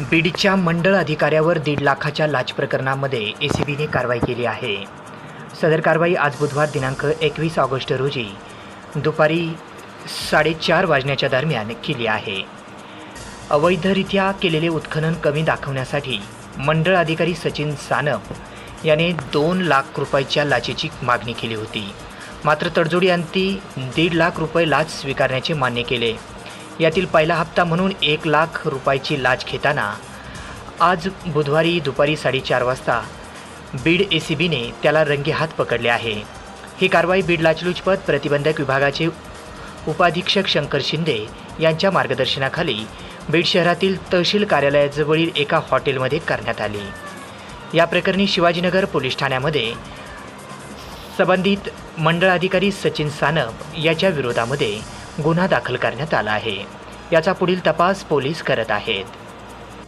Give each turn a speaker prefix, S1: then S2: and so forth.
S1: बीडच्या मंडळ अधिकाऱ्यावर दीड लाखाच्या लाच प्रकरणामध्ये ए सी बीने कारवाई केली आहे. सदर कारवाई आज बुधवार दिनांक एकवीस ऑगस्ट रोजी दुपारी साडेचार वाजण्याच्या दरम्यान केली आहे. अवैधरित्या केलेले उत्खनन कमी दाखवण्यासाठी मंडळ अधिकारी सचिन सानप याने दोन लाख रुपयाच्या लाचेची मागणी केली होती. मात्र तडजोडी अंती दीड लाख रुपये लाच स्वीकारण्याचे मान्य केले. यातील पहिला हप्ता म्हणून एक लाख रुपयाची लाच घेताना आज बुधवारी दुपारी साडेचार वाजता बीड ए सी बीने त्याला रंगेहात पकडले आहे. ही कारवाई बीड लाचलुचपत प्रतिबंधक विभागाचे उपाधीक्षक शंकर शिंदे यांच्या मार्गदर्शनाखाली बीड शहरातील तहसील कार्यालयाजवळील एका हॉटेलमध्ये करण्यात आली. या प्रकरणी शिवाजीनगर पोलीस ठाण्यामध्ये संबंधित मंडळ अधिकारी सचिन सानप याच्या विरोधामध्ये गुन्हा दाखल करण्यात आला आहे. याचा पुढील तपास पोलीस करत आहेत.